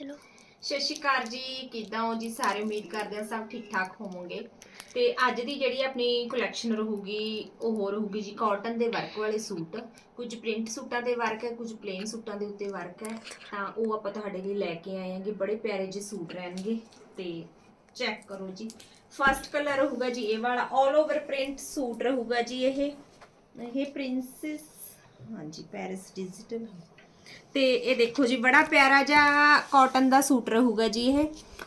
ਚਲੋ। ਸਤਿ ਸ਼੍ਰੀ ਅਕਾਲ ਜੀ, ਕਿੱਦਾਂ ਹੋ ਜੀ? ਸਾਰੇ ਉਮੀਦ ਕਰਦੇ ਹਾਂ ਸਭ ਠੀਕ ਠਾਕ ਹੋਵੋਗੇ। ਤੇ ਅੱਜ ਦੀ ਜਿਹੜੀ ਆਪਣੀ ਕਲੈਕਸ਼ਨ ਰਹੂਗੀ, ਉਹ ਰਹੂਗੀ ਜੀ ਕਾਟਨ ਦੇ ਵਰਕ ਵਾਲੇ ਸੂਟ। ਕੁਝ ਪ੍ਰਿੰਟ ਸੂਟਾਂ ਦੇ ਵਰਕ ਹੈ, ਕੁਝ ਪਲੇਨ ਸੂਟਾਂ ਦੇ ਉੱਤੇ ਵਰਕ ਹੈ। ਤਾਂ ਉਹ ਆਪਾਂ ਤੁਹਾਡੇ ਲਈ ਲੈ ਕੇ ਆਏ ਹਾਂਗੇ ਬੜੇ ਪਿਆਰੇ ਜਿਹੇ ਸੂਟ ਰਹਿਣਗੇ। ਤੇ ਚੈੱਕ ਕਰੋ ਜੀ। ਫਸਟ ਕਲਰ ਰਹੂਗਾ ਜੀ ਇਹ ਵਾਲਾ। 올 ਓਵਰ ਪ੍ਰਿੰਟ ਸੂਟ ਰਹੂਗਾ ਜੀ ਇਹ। ਇਹ ਪ੍ਰਿੰਸੈਸ ਹਾਂਜੀ ਪੈਰਿਸ ਡਿਜੀਟਲ ਤੇ ਇਹ ਦੇਖੋ ਜੀ, ਬੜਾ ਪਿਆਰਾ ਜਿਹਾ ਕਾਟਨ ਦਾ ਸੂਟ ਰਹੂਗਾ ਜੀ ਇਹ।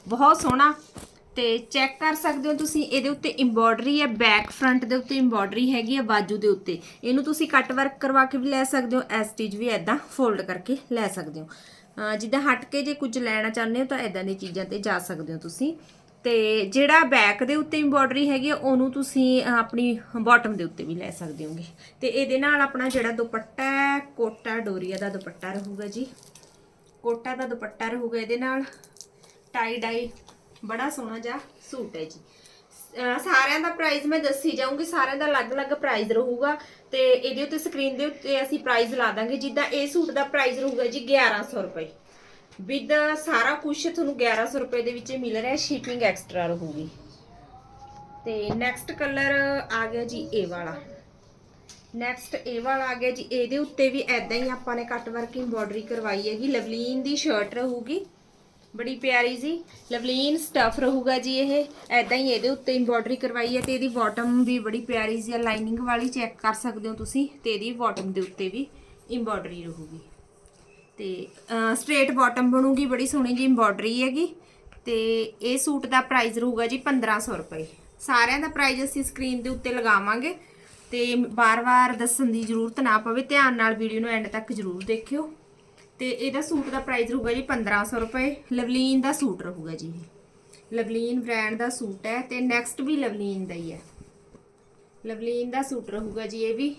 ਬਹੁਤ ਸੋਹਣਾ। ਤੇ ਚੈੱਕ ਕਰ ਸਕਦੇ ਹੋ ਤੁਸੀਂ, ਇਹਦੇ ਉੱਤੇ ਐਮਬੋਡਰੀ ਹੈ ਬੈਕ ਫਰੰਟ ਦੇ ਉੱਤੇ ਐਮਬੋਡਰੀ ਹੈਗੀ ਹੈ, ਬਾਜੂ ਦੇ ਉੱਤੇ। ਇਹਨੂੰ ਤੁਸੀਂ ਕੱਟ ਵਰਕ ਕਰਵਾ ਕੇ ਵੀ ਲੈ ਸਕਦੇ ਹੋ ਐ ਸਟਿਚ ਵੀ ਐਦਾਂ ਫੋਲਡ ਕਰਕੇ ਲੈ ਸਕਦੇ ਹੋ। ਜਿੱਦਾਂ ਹਟ ਕੇ ਜੇ ਕੁਝ ਲੈਣਾ ਚਾਹੁੰਦੇ ਹੋ ਤਾਂ ਐਦਾਂ ਦੀ ਚੀਜ਼ਾਂ ਤੇ ਜਾ ਸਕਦੇ ਹੋ ਤੁਸੀਂ। ਤੇ ਜਿਹੜਾ ਬੈਕ ਦੇ ਉੱਤੇ ਐਮਬੋਡਰੀ ਹੈਗੀ ਆ, ਉਹਨੂੰ ਤੁਸੀਂ ਆਪਣੀ ਬਾਟਮ ਦੇ ਉੱਤੇ ਵੀ ਲੈ ਸਕਦੇ ਹੋਗੇ। ਤੇ ਇਹਦੇ ਨਾਲ ਆਪਣਾ ਜਿਹੜਾ ਦੁਪੱਟਾ ਹੈ ਕੋਟਾ ਡੋਰੀਆ ਦਾ ਦੁਪੱਟਾ ਰਹੂਗਾ ਜੀ। ਕੋਟਾ ਦਾ ਦੁਪੱਟਾ ਰਹੂਗਾ ਇਹਦੇ ਨਾਲ। ਟਾਈ ਡਾਈ ਬੜਾ ਸੋਹਣਾ ਜਿਹਾ ਸੂਟ ਹੈ ਜੀ। ਸਾਰਿਆਂ ਦਾ ਪ੍ਰਾਈਸ ਮੈਂ ਦੱਸੀ ਜਾਊਂਗੀ ਸਾਰਿਆਂ ਦਾ ਅਲੱਗ-ਅਲੱਗ ਪ੍ਰਾਈਸ ਰਹੂਗਾ। ਤੇ ਇਹਦੇ ਉੱਤੇ ਸਕਰੀਨ ਦੇ ਉੱਤੇ ਅਸੀਂ ਪ੍ਰਾਈਸ ਲਾ ਦਾਂਗੇ ਜਿੱਦਾਂ ਇਹ ਸੂਟ ਦਾ ਪ੍ਰਾਈਸ ਰਹੂਗਾ ਜੀ 1100 ਰੁਪਏ। ਵਿਦ ਸਾਰਾ ਕੁਝ ਤੁਹਾਨੂੰ 1100 ਰੁਪਏ ਦੇ ਵਿੱਚ ਮਿਲ ਰਿਹਾ ਸ਼ਿਪਿੰਗ ਐਕਸਟਰਾ ਰਹੂਗੀ ਤੇ ਨੈਕਸਟ ਕਲਰ ਆ ਗਿਆ ਜੀ ਇਹ ਵਾਲਾ। ਨੈਕਸਟ ਇਹ ਵਾਲਾ ਆ ਗਿਆ ਜੀ, ਇਹਦੇ ਉੱਤੇ ਵੀ ਐਦਾਂ ਹੀ ਆਪਾਂ ਨੇ ਕੱਟ ਵਰਕ ਐਮਬੋਡਰੀ ਕਰਵਾਈ ਹੈਗੀ। ਲਵਲੀਨ ਦੀ ਸ਼ਰਟ ਰਹੂਗੀ, ਬੜੀ ਪਿਆਰੀ ਜੀ। ਲਵਲੀਨ ਸਟਫ ਰਹੂਗਾ ਜੀ ਇਹ। ਐਦਾਂ ਹੀ ਇਹਦੇ ਉੱਤੇ ਐਮਬੋਡਰੀ ਕਰਵਾਈ ਹੈ ਤੇ ਇਹਦੀ ਬਾਟਮ ਵੀ ਬੜੀ ਪਿਆਰੀ ਜੀ ਲਾਈਨਿੰਗ ਵਾਲੀ ਚੈੱਕ ਕਰ ਸਕਦੇ ਹੋ ਤੁਸੀਂ, ਤੇ ਇਹਦੀ ਬਾਟਮ ਦੇ ਉੱਤੇ ਵੀ ਐਮਬੋਡਰੀ ਰਹੂਗੀ। ਤੇ ਸਟ੍ਰੇਟ ਬਾਟਮ ਬਣੂਗੀ, ਬੜੀ ਸੋਹਣੀ ਜੀ ਐਮਬੋਡਰੀ ਹੈਗੀ। ਤੇ ਇਹ ਸੂਟ ਦਾ ਪ੍ਰਾਈਸ ਰਹੂਗਾ ਜੀ 1500 ਰੁਪਏ। ਸਾਰਿਆਂ ਦਾ ਪ੍ਰਾਈਸ ਅਸੀਂ ਸਕਰੀਨ ਦੇ ਉੱਤੇ ਲਗਾਵਾਂਗੇ। ਤੇ ਬਾਰ-ਬਾਰ ਦੱਸਣ ਦੀ ਜ਼ਰੂਰਤ ਨਾ ਪਵੇ, ਧਿਆਨ ਨਾਲ ਵੀਡੀਓ ਨੂੰ ਐਂਡ ਤੱਕ ਜ਼ਰੂਰ ਦੇਖਿਓ। ਤੇ ਇਹਦਾ ਸੂਟ ਦਾ ਪ੍ਰਾਈਸ ਰਹੂਗਾ ਜੀ 1500 ਰੁਪਏ। ਲਵਲੀਨ ਦਾ ਸੂਟ ਰਹੂਗਾ ਜੀ ਇਹ। ਲਵਲੀਨ ਬ੍ਰਾਂਡ ਦਾ ਸੂਟ ਹੈ ਤੇ ਨੈਕਸਟ ਵੀ ਲਵਲੀਨ ਦਾ ਹੀ ਹੈ। ਲਵਲੀਨ ਦਾ ਸੂਟ ਰਹੂਗਾ ਜੀ ਇਹ ਵੀ।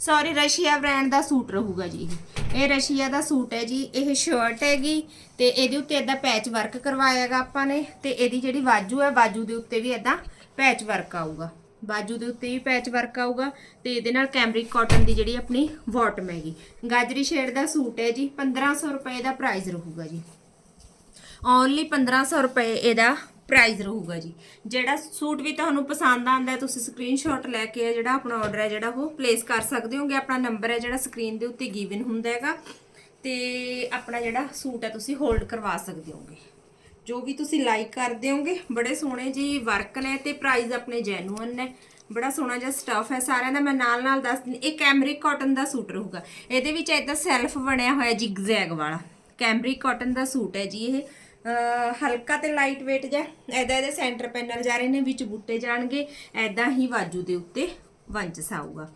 ਸੌਰੀ ਰਸ਼ੀਆ ਬ੍ਰਾਂਡ ਦਾ ਸੂਟ ਰਹੂਗਾ ਜੀ ਇਹ। ਰਸ਼ੀਆ ਦਾ ਸੂਟ ਹੈ ਜੀ, ਇਹ ਸ਼ਰਟ ਹੈਗੀ ਤੇ ਇਹਦੇ ਉੱਤੇ ਇਦਾਂ ਪੈਚ ਵਰਕ ਕਰਵਾਇਆਗਾ ਆਪਾਂ ਨੇ ਤੇ ਇਹਦੀ ਜਿਹੜੀ ਬਾਜੂ ਹੈ ਬਾਜੂ ਦੇ ਉੱਤੇ ਵੀ ਇਦਾਂ ਪੈਚ ਵਰਕ ਆਊਗਾ। ਬਾਜੂ ਦੇ ਉੱਤੇ ਵੀ ਪੈਚ ਵਰਕ ਆਊਗਾ ਤੇ ਇਹਦੇ ਨਾਲ ਕੈਮਰਿਕ ਕਾਟਨ ਦੀ ਜਿਹੜੀ ਆਪਣੀ ਬਾਟਮ ਹੈਗੀ। ਗਾਜਰੀ ਸ਼ੇਡ ਦਾ ਸੂਟ ਹੈ ਜੀ 1500 ਰੁਪਏ ਦਾ ਪ੍ਰਾਈਸ ਰਹੂਗਾ ਜੀ। ਓਨਲੀ 1500 ਰੁਪਏ ਇਹਦਾ ਪ੍ਰਾਈਸ ਰਹੂਗਾ ਜੀ। ਜਿਹੜਾ ਸੂਟ ਵੀ ਤੁਹਾਨੂੰ ਪਸੰਦ ਆਂਦਾ ਤੁਸੀਂ ਸਕਰੀਨਸ਼ਾਟ ਲੈ ਕੇ ਜਿਹੜਾ ਆਪਣਾ ਆਰਡਰ ਹੈ ਜਿਹੜਾ ਉਹ ਪਲੇਸ ਕਰ ਸਕਦੇ ਹੋਗੇ। ਆਪਣਾ ਨੰਬਰ ਹੈ ਜਿਹੜਾ ਸਕਰੀਨ ਦੇ ਉੱਤੇ ਗਿਵਨ ਹੁੰਦਾ ਹੈਗਾ। ਤੇ ਆਪਣਾ ਜਿਹੜਾ ਸੂਟ ਹੈ, ਤੁਸੀਂ ਹੋਲਡ ਕਰਵਾ ਸਕਦੇ ਹੋਗੇ। ਜੋ ਵੀ ਤੁਸੀਂ ਲਾਈਕ ਕਰਦੇ ਹੋਗੇ, ਬੜੇ ਸੋਹਣੇ ਜੀ ਵਰਕ ਨੇ ਤੇ ਪ੍ਰਾਈਸ ਆਪਣੇ ਜੈਨੂਅਨ ਨੇ। ਬੜਾ ਸੋਹਣਾ ਜਿਹਾ ਸਟਫ ਹੈ ਸਾਰਿਆਂ ਦਾ। ਮੈਂ ਨਾਲ ਨਾਲ ਦੱਸ ਦਿੰਦੀ, ਇਹ ਕੈਮਰਿਕ ਕਾਟਨ ਦਾ ਸੂਟ ਰਹੂਗਾ। ਇਹਦੇ ਵਿੱਚ ਇਦਾਂ ਸੈਲਫ ਬਣਿਆ ਹੋਇਆ ਜਿਗਜ਼ੈਗ ਵਾਲਾ। ਕੈਮਰਿਕ ਕਾਟਨ ਦਾ ਸੂਟ ਹੈ ਜੀ ਇਹ। ਹਲਕਾ ਤੇ ਲਾਈਟ weight ਜਿਹਾ। ਐਦਾਂ ਇਹਦੇ ਸੈਂਟਰ ਪੈਨਲ ਜਾ ਰਹੇ ਨੇ, ਵਿੱਚ ਬੂਟੇ ਜਾਣਗੇ। ਐਦਾਂ ਹੀ ਬਾਜੂ ਦੇ ਉੱਤੇ ਵੰਚਸ ਆਊਗਾ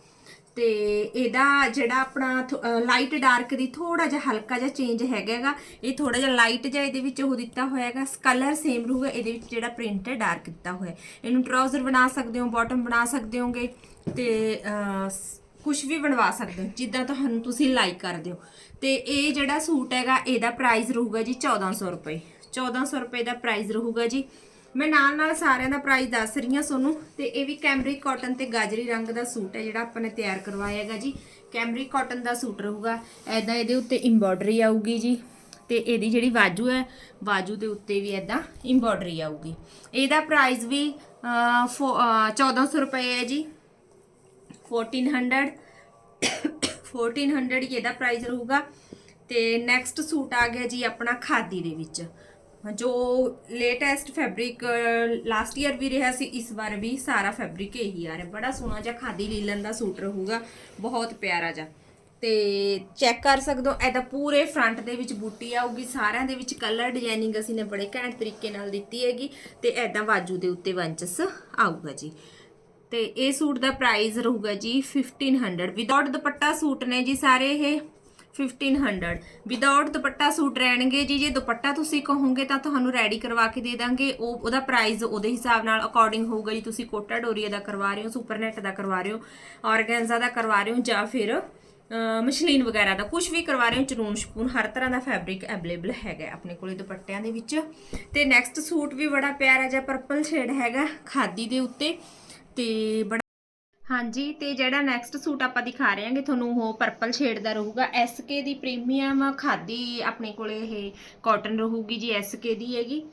ਤੇ ਇਹਦਾ ਜਿਹੜਾ ਆਪਣਾ ਲਾਈਟ ਡਾਰਕ ਦੀ ਥੋੜਾ ਜਿਹਾ ਹਲਕਾ ਜਿਹਾ ਚੇਂਜ ਹੈਗਾਗਾ ਇਹ ਥੋੜਾ ਜਿਹਾ ਲਾਈਟ ਜਿਹਾ ਇਹਦੇ ਵਿੱਚ ਉਹ ਦਿੱਤਾ ਹੋਇਆ ਹੈਗਾ। ਕਲਰ ਸੇਮ ਰਹੂਗਾ, ਇਹਦੇ ਵਿੱਚ ਜਿਹੜਾ ਪ੍ਰਿੰਟ ਹੈ ਡਾਰਕ ਦਿੱਤਾ ਹੋਇਆ ਇਹਨੂੰ ਟਰਾਊਜ਼ਰ ਬਣਾ ਸਕਦੇ ਹੋ ਬਾਟਮ ਬਣਾ ਸਕਦੇ ਹੋਗੇ। ਤੇ ਕੁਝ ਵੀ ਬਣਵਾ ਸਕਦੇ ਹੋ ਜਿੱਦਾਂ ਤੁਹਾਨੂੰ ਤੁਸੀਂ ਲਾਈਕ ਕਰਦੇ ਹੋ। ਤੇ ਇਹ ਜਿਹੜਾ ਸੂਟ ਹੈਗਾ ਇਹਦਾ ਪ੍ਰਾਈਸ ਰਹੂਗਾ ਜੀ 1400 ਰੁਪਏ। 1400 ਰੁਪਏ ਦਾ ਪ੍ਰਾਈਸ ਰਹੂਗਾ ਜੀ। ਮੈਂ ਨਾਲ ਨਾਲ ਸਾਰਿਆਂ ਦਾ ਪ੍ਰਾਈਸ ਦੱਸ ਰਹੀ ਹਾਂ ਤੁਹਾਨੂੰ। ਤੇ ਇਹ ਵੀ ਕੈਮਰਿਕ ਕਾਟਨ ਤੇ ਗਾਜਰੀ ਰੰਗ ਦਾ ਸੂਟ ਹੈ ਜਿਹੜਾ ਆਪਾਂ ਨੇ ਤਿਆਰ ਕਰਵਾਇਆ ਹੈਗਾ ਜੀ। ਕੈਮਰਿਕ ਕਾਟਨ ਦਾ ਸੂਟ ਰਹੂਗਾ। ਐਦਾਂ ਇਹਦੇ ਉੱਤੇ ਐਮਬੋਡਰੀ ਆਊਗੀ ਜੀ। ਤੇ ਇਹਦੀ ਜਿਹੜੀ ਬਾਜੂ ਹੈ ਬਾਜੂ ਦੇ ਉੱਤੇ ਵੀ ਐਦਾਂ ਐਮਬੋਡਰੀ ਆਊਗੀ। ਇਹਦਾ ਪ੍ਰਾਈਸ ਵੀ ਫੋ- ਅਹ, 1400 ਰੁਪਏ ਹੈ ਜੀ। 1400 1400 ਹੀ ਇਹਦਾ ਪ੍ਰਾਈਸ ਰਹੂਗਾ। ਤੇ ਨੈਕਸਟ ਸੂਟ ਆ ਗਿਆ ਜੀ ਆਪਣਾ ਖਾਦੀ ਦੇ ਵਿੱਚ। ਜੋ ਲੇਟੈਸਟ ਫੈਬਰਿਕ ਲਾਸਟ ਈਅਰ ਵੀ ਰਿਹਾ ਸੀ, ਇਸ ਵਾਰ ਵੀ ਸਾਰਾ ਫੈਬਰਿਕ ਇਹੀ ਆ ਰਿਹਾ। ਬੜਾ ਸੋਹਣਾ ਜਿਹਾ ਖਾਦੀ ਲੀਲਨ ਦਾ ਸੂਟ ਰਹੂਗਾ, ਬਹੁਤ ਪਿਆਰਾ ਜਿਹਾ। ਤੇ ਚੈੱਕ ਕਰ ਸਕਦੇ ਹੋ, ਇਹਦਾ ਪੂਰੇ ਫਰੰਟ ਦੇ ਵਿੱਚ ਬੂਟੀ ਆਊਗੀ, ਸਾਰਿਆਂ ਦੇ ਵਿੱਚ ਕਲਰ ਡਿਜ਼ਾਈਨਿੰਗ ਅਸੀਂ ਨੇ ਬੜੇ ਘੈਂਟ ਤਰੀਕੇ ਨਾਲ ਦਿੱਤੀ ਹੈਗੀ। ਤੇ ਐਦਾਂ ਬਾਜੂ ਦੇ ਉੱਤੇ ਵੰਚਸ ਆਊਗਾ ਜੀ। ਤੇ ਇਹ ਸੂਟ ਦਾ ਪ੍ਰਾਈਸ ਰਹੂਗਾ ਜੀ 1500 ਵਿਦਆਊਟ ਦੁਪੱਟਾ ਸੂਟ ਨੇ ਜੀ ਸਾਰੇ ਇਹ 1500 ਵਿਦਆਊਟ ਦੁਪੱਟਾ ਸੂਟ ਰਹਿਣਗੇ ਜੀ, ਜੇ ਦੁਪੱਟਾ ਤੁਸੀਂ ਕਹੋਗੇ ਤਾਂ ਤੁਹਾਨੂੰ ਰੈਡੀ ਕਰਵਾ ਕੇ ਦੇ ਦਾਂਗੇ। ਉਹ, ਉਹਦਾ ਪ੍ਰਾਈਸ ਉਹਦੇ ਹਿਸਾਬ ਨਾਲ ਅਕੋਰਡਿੰਗ ਹੋਊਗਾ ਜੀ। ਤੁਸੀਂ ਕੋਟਾ ਡੋਰੀਆ ਦਾ ਕਰਵਾ ਰਹੇ ਹੋ ਸੁਪਰਨੈਟ ਦਾ ਕਰਵਾ ਰਹੇ ਹੋ ਆਰਗੈਂਜ਼ਾ ਦਾ ਕਰਵਾ ਰਹੇ ਹੋ ਜਾਂ ਫਿਰ ਮਸ਼ਲੀਨ ਵਗੈਰਾ ਦਾ ਕੁਝ ਵੀ ਕਰਵਾ ਰਹੇ ਹੋ, ਚਰੂਨ ਸ਼ਪੂਨ ਹਰ ਤਰ੍ਹਾਂ ਦਾ ਫੈਬਰਿਕ ਅਵੇਲੇਬਲ ਹੈਗਾ ਆਪਣੇ ਕੋਲੇ ਦੁਪੱਟਿਆਂ ਦੇ ਵਿੱਚ। ਤੇ ਨੈਕਸਟ ਸੂਟ ਵੀ ਬੜਾ ਪਿਆਰਾ ਜਿਹਾ ਪਰਪਲ ਸ਼ੇਡ ਹੈਗਾ, ਖਾਦੀ ਦੇ ਉੱਤੇ। ਤੇ ਬੜਾ ਹਾਂਜੀ, ਤੇ ਜਿਹੜਾ ਨੈਕਸਟ ਸੂਟ ਆਪਾਂ ਦਿਖਾ ਰਹੇ ਹਾਂਗੇ, ਤੁਹਾਨੂੰ ਉਹ ਪਰਪਲ ਸ਼ੇਡ ਦਾ ਰਹੂਗਾ। SK ਦੀ ਪ੍ਰੀਮੀਅਮ ਖਾਦੀ ਆਪਣੇ ਕੋਲੇ ਇਹ ਕਾਟਨ ਰਹੂਗੀ ਜੀ SK ਦੀ ਹੈਗੀ।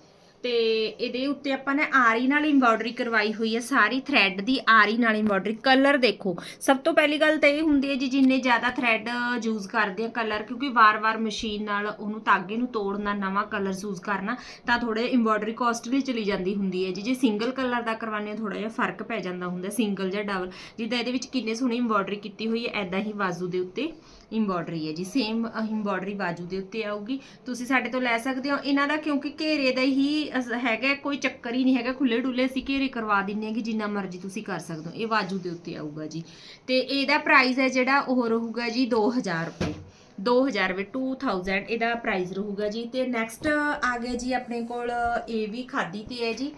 ਤੇ ਇਹਦੇ ਉੱਤੇ ਆਪਾਂ ਨੇ ਆਰੀ ਨਾਲ ਐਮਬ੍ਰੋਇਡਰੀ ਕਰਵਾਈ ਹੋਈ ਹੈ, ਸਾਰੀ ਥ੍ਰੈਡ ਦੀ ਆਰੀ ਨਾਲ ਐਮਬ੍ਰੋਇਡਰੀ ਕਲਰ ਦੇਖੋ। ਸਭ ਤੋਂ ਪਹਿਲੀ ਗੱਲ ਤਾਂ ਇਹ ਹੁੰਦੀ ਹੈ ਜੀ, ਜਿੰਨੇ ਜ਼ਿਆਦਾ ਥ੍ਰੈਡ ਯੂਜ਼ ਕਰਦੇ ਆ ਕਲਰ ਕਿਉਂਕਿ ਵਾਰ-ਵਾਰ ਮਸ਼ੀਨ ਨਾਲ ਉਹਨੂੰ ਤਾਗੇ ਨੂੰ ਤੋੜਨਾ, ਨਵਾਂ ਕਲਰ ਯੂਜ਼ ਕਰਨਾ, ਤਾਂ ਥੋੜੇ ਐਮਬ੍ਰੋਇਡਰੀ ਕਾਸਟਲੀ ਚਲੀ ਜਾਂਦੀ ਹੁੰਦੀ ਹੈ ਜੀ। ਜੇ ਸਿੰਗਲ ਕਲਰ ਦਾ ਕਰਵਾਉਂਦੇ ਥੋੜਾ ਜਿਹਾ ਫ਼ਰਕ ਪੈ ਜਾਂਦਾ ਹੁੰਦਾ ਸਿੰਗਲ ਜਾਂ ਡਬਲ ਜਿੱਦਾਂ ਇਹਦੇ ਵਿੱਚ ਕਿੰਨੇ ਸੋਹਣੀ ਐਮਬ੍ਰੋਇਡਰੀ ਕੀਤੀ ਹੋਈ ਹੈ ਐਦਾਂ ਹੀ ਬਾਜ਼ੂ ਦੇ ਉੱਤੇ ਐਮਬ੍ਰੋਇਡਰੀ ਹੈ ਜੀ। ਸੇਮ ਐਮਬ੍ਰੋਇਡਰੀ ਬਾਜੂ ਦੇ ਉੱਤੇ ਆਊਗੀ। ਤੁਸੀਂ ਸਾਡੇ ਤੋਂ ਲੈ ਸਕਦੇ ਹੋ। ਇਹਨਾਂ ਦਾ ਕਿਉਂਕਿ ਘੇਰੇ ਦਾ ਹੀ ਅਸ- ਹੈਗਾ ਕੋਈ ਚੱਕਰ ਹੀ ਨਹੀਂ ਹੈਗਾ ਖੁੱਲੇ ਡੁੱਲੇ ਅਸੀਂ ਘੇਰੇ ਕਰਵਾ ਦਿੰਨੇ ਕਿ ਜਿੰਨਾ ਮਰਜ਼ੀ ਤੁਸੀਂ ਕਰ ਸਕਦੇ ਹੋ। ਇਹ ਬਾਜੂ ਦੇ ਉੱਤੇ ਆਊਗਾ ਜੀ। ਤੇ ਇਹਦਾ ਪ੍ਰਾਈਸ ਹੈ ਜਿਹੜਾ, ਉਹ ਰਹੂਗਾ ਜੀ 2000 ਰੁਪਏ। 2000 ਰੁਪਏ 2000 ਇਹਦਾ ਪ੍ਰਾਈਸ ਰਹੂਗਾ ਜੀ। ਤੇ ਨੈਕਸਟ ਆ ਗਿਆ ਜੀ ਆਪਣੇ ਕੋਲ, ਇਹ ਵੀ ਖਾਦੀ ਤੇ ਹੈ ਜੀ।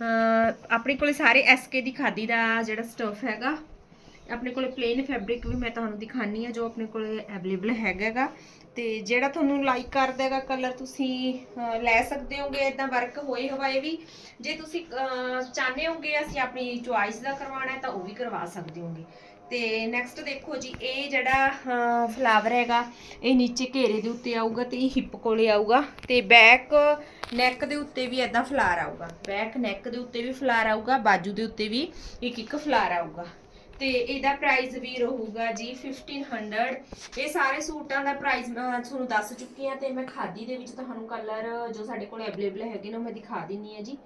ਅਹ ਆਪਣੇ ਕੋਲੇ ਸਾਰੇ ਐਸਕੇ ਦੀ ਖਾਦੀ ਦਾ ਜਿਹੜਾ ਸਟਫ ਹੈਗਾ ਆਪਣੇ ਕੋਲੇ ਪਲੇਨ ਫੈਬਰਿਕ ਵੀ ਮੈਂ ਤੁਹਾਨੂੰ ਦਿਖਾਣੀ ਆ ਜੋ ਆਪਣੇ ਕੋਲੇ ਅਵੇਲੇਬਲ ਹੈਗਾਗਾ। ਤੇ ਜਿਹੜਾ ਤੁਹਾਨੂੰ ਲਾਈਕ ਕਰਦਾ ਹੈਗਾ ਕਲਰ ਤੁਸੀਂ ਲੈ ਸਕਦੇ ਹੋਗੇ ਇਦਾਂ ਵਰਕ ਹੋਏ ਹਵਾਏ ਵੀ। ਜੇ ਤੁਸੀਂ ਅਹ, ਚਾਹੁੰਦੇ ਹੋਗੇ ਅਸੀਂ ਆਪਣੀ ਚੁਆਇਸ ਦਾ ਕਰਵਾਉਣਾ ਹੈ ਤਾਂ ਉਹ ਵੀ ਕਰਵਾ ਸਕਦੇ ਹੋਗੇ। ਤੇ ਨੈਕਸਟ ਦੇਖੋ ਜੀ ਇਹ ਜਿਹੜਾ ਫਲਾਵਰ ਹੈਗਾ ਇਹ ਨੀਚੇ ਘੇਰੇ ਦੇ ਉੱਤੇ ਆਊਗਾ ਤੇ ਇਹ ਹਿੱਪ ਕੋਲੇ ਆਊਗਾ। ਤੇ ਬੈਕ ਨੈਕ ਦੇ ਉੱਤੇ ਵੀ ਐਦਾਂ ਫਲਾਰ ਆਊਗਾ। ਬੈਕ ਨੈਕ ਦੇ ਉੱਤੇ ਵੀ ਫਲਾਰ ਆਊਗਾ ਬਾਜੂ ਦੇ ਉੱਤੇ ਵੀ ਇੱਕ ਇੱਕ ਫਲਾਰ ਆਊਗਾ। ਤੇ ਇਹਦਾ ਪ੍ਰਾਈਸ ਵੀ ਰਹੂਗਾ ਜੀ 1500 ਇਹ ਸਾਰੇ ਸੂਟਾਂ ਦਾ ਪ੍ਰਾਈਸ ਮੈਂ ਤੁਹਾਨੂੰ ਦੱਸ ਚੁੱਕੀ ਹਾਂ ਤੇ ਮੈਂ ਖਾਦੀ ਦੇ ਵਿੱਚ ਤੁਹਾਨੂੰ ਕਲਰ ਜੋ ਸਾਡੇ ਕੋਲ ਅਵੇਲੇਬਲ ਹੈਗੇ ਨੇ ਮੈਂ ਦਿਖਾ ਦਿੰਨੀ ਆ ਜੀ।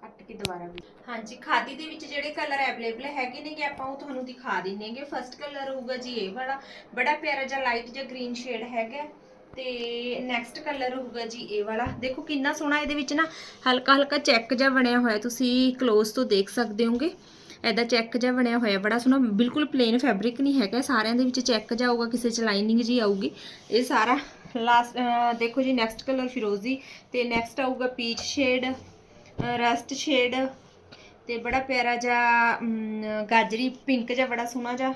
ਕੱਟ ਕੇ ਦੁਬਾਰਾ ਵੀ। ਹਾਂਜੀ, ਖਾਦੀ ਦੇ ਵਿੱਚ ਜਿਹੜੇ ਕਲਰ ਅਵੇਲੇਬਲ ਹੈਗੇ ਨੇ ਕਿ ਆਪਾਂ ਉਹ ਤੁਹਾਨੂੰ ਦਿਖਾ ਦਿੰਨੇਗੇ ਫਰਸਟ ਕਲਰ ਰਹੂਗਾ ਜੀ ਇਹ ਵਾਲਾ। ਬੜਾ ਪਿਆਰਾ ਜਿਹਾ ਲਾਈਟ ਜਿਹਾ ਗ੍ਰੀਨ ਸ਼ੇਡ ਹੈਗਾ। ਤੇ ਨੈਕਸਟ ਕਲਰ ਰਹੂਗਾ ਜੀ ਇਹ ਵਾਲਾ। ਦੇਖੋ ਕਿੰਨਾ ਸੋਹਣਾ ਇਹਦੇ ਵਿੱਚ ਨਾ ਹਲਕਾ ਹਲਕਾ ਚੈੱਕ ਜਿਹਾ ਬਣਿਆ ਹੋਇਆ। ਤੁਸੀਂ ਕਲੋਜ਼ ਤੋਂ ਦੇਖ ਸਕਦੇ ਹੋਗੇ। ਐਦਾ ਚੈੱਕ ਜਿਹਾ ਬਣਿਆ ਹੋਇਆ, ਬੜਾ ਸੋਹਣਾ, ਬਿਲਕੁਲ ਪਲੇਨ ਫੈਬਰਿਕ ਨਹੀਂ ਹੈਗਾ, ਸਾਰਿਆਂ ਦੇ ਵਿੱਚ ਚੈੱਕ ਜਿਹਾ ਆਊਗਾ ਕਿਸੇ ਚ ਲਾਈਨਿੰਗ ਜੀ ਆਊਗੀ। ਇਹ ਸਾਰਾ ਲਾਸਟ ਦੇਖੋ ਜੀ ਨੈਕਸਟ ਕਲਰ ਫਿਰੋਜ਼ੀ, ਤੇ ਨੈਕਸਟ ਆਊਗਾ ਪੀਚ ਸ਼ੇਡ ਰਸਟ ਸ਼ੇਡ ਤੇ ਬੜਾ ਪਿਆਰਾ ਜਿਹਾ ਗਾਜਰੀ ਪਿੰਕ ਜਿਹਾ ਬੜਾ ਸੋਹਣਾ ਜਿਹਾ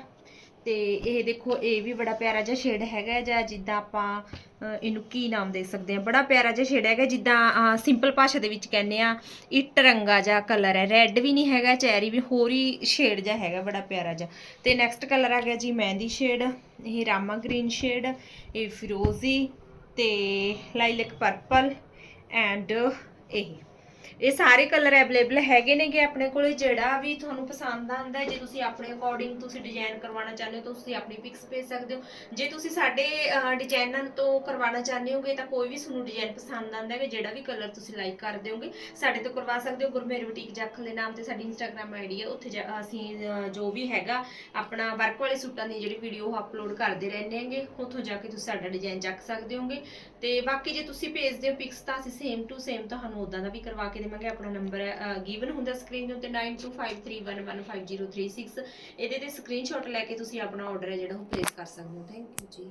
ਤੇ ਇਹ ਦੇਖੋ, ਇਹ ਵੀ ਬੜਾ ਪਿਆਰਾ ਜਿਹਾ ਸ਼ੇਡ ਹੈਗਾ ਜਾਂ ਜਿੱਦਾਂ ਆਪਾਂ ਇਹਨੂੰ ਕੀ ਨਾਮ ਦੇ ਸਕਦੇ ਆ ਬੜਾ ਪਿਆਰਾ ਜਿਹਾ ਸ਼ੇਡ ਹੈਗਾ, ਜਿੱਦਾਂ ਸਿੰਪਲ ਭਾਸ਼ਾ ਦੇ ਵਿੱਚ ਕਹਿੰਦੇ ਆ ਇੱਟ ਰੰਗਾ ਜਿਹਾ ਕਲਰ ਹੈ। ਰੈੱਡ ਵੀ ਨਹੀਂ ਹੈਗਾ, ਚੈਰੀ ਵੀ ਹੋਰ ਹੀ ਸ਼ੇਡ ਜਿਹਾ ਹੈਗਾ, ਬੜਾ ਪਿਆਰਾ ਜਿਹਾ। ਤੇ ਨੈਕਸਟ ਕਲਰ ਆ ਗਿਆ ਜੀ ਮਹਿੰਦੀ ਸ਼ੇਡ ਇਹ ਰਾਮਾ ਗ੍ਰੀਨ ਸ਼ੇਡ ਇਹ ਫਿਰੋਜ਼ੀ ਤੇ ਲਾਈਲਕ ਪਰਪਲ ਐਂਡ ਇਹ। ਇਹ ਸਾਰੇ ਕਲਰ ਅਵੇਲੇਬਲ ਹੈਗੇ ਨੇਗੇ ਆਪਣੇ ਕੋਲੇ, ਜਿਹੜਾ ਵੀ ਤੁਹਾਨੂੰ ਪਸੰਦ ਆਂਦਾ ਜੇ ਤੁਸੀਂ ਆਪਣੇ ਅਕੋਰਡਿੰਗ ਤੁਸੀਂ ਡਿਜ਼ਾਈਨ ਕਰਵਾਉਣਾ ਚਾਹੁੰਦੇ ਹੋ ਤਾਂ ਤੁਸੀਂ ਆਪਣੀ ਪਿਕਸ ਭੇਜ ਸਕਦੇ ਹੋ। ਜੇ ਤੁਸੀਂ ਸਾਡੇ ਡਿਜ਼ਾਈਨਰ ਤੋਂ ਕਰਵਾਉਣਾ ਚਾਹੁੰਦੇ ਹੋਗੇ ਤਾਂ ਕੋਈ ਵੀ ਤੁਹਾਨੂੰ ਡਿਜ਼ਾਈਨ ਪਸੰਦ ਆਂਦਾ ਹੈ ਜਿਹੜਾ ਵੀ ਕਲਰ ਤੁਸੀਂ ਲਾਈਕ ਕਰ ਦਿਓਗੇ ਸਾਡੇ ਤੋਂ ਕਰਵਾ ਸਕਦੇ ਹੋ। ਗੁਰਮੇਰ ਬੁਟੀਕ ਜਾਖਲ ਦੇ ਨਾਮ ਤੇ ਸਾਡੀ ਇੰਸਟਾਗ੍ਰam ਆਈਡੀ ਹੈ, ਉੱਥੇ ਜਾ- ਅਸੀਂ ਜੋ ਵੀ ਹੈਗਾ, ਆਪਣਾ ਵਰਕ ਵਾਲੇ ਸੂਟਾਂ ਦੀ ਜਿਹੜੀ ਵੀਡੀਓ ਅਪਲੋਡ ਕਰਦੇ ਰਹਿੰਦੇ ਹੈਗੇ, ਉੱਥੋਂ ਜਾ ਕੇ ਤੁਸੀਂ ਸਾਡਾ ਡਿਜ਼ਾਈਨ ਚੱਕ ਸਕਦੇ ਹੋਗੇ। ਤੇ ਬਾਕੀ ਜੇ ਤੁਸੀਂ ਭੇਜਦੇ ਹੋ ਪਿਕਸ ਤਾਂ ਅਸੀਂ ਸੇਮ ਟੂ ਸੇਮ ਤੁਹਾਨੂੰ ਉਦਾਂ ਦਾ ਵੀ ਕਰਵਾ ਕੇ ਦੇਵਾਂਗੇ, ਆਪਣਾ ਨੰਬਰ ਗਿਵਨ ਹੁੰਦਾ ਸਕਰੀਨ ਦੇ ਉੱਤੇ 9253115036 ਇਹਦੇ ਤੇ ਸਕਰੀਨਸ਼ਾਟ ਲੈ ਕੇ ਤੁਸੀਂ ਆਪਣਾ ਆਰਡਰ ਹੈ ਜਿਹੜਾ ਉਹ ਪਲੇਸ ਕਰ ਸਕਦੇ ਹੋ। ਥੈਂਕ ਯੂ ਜੀ।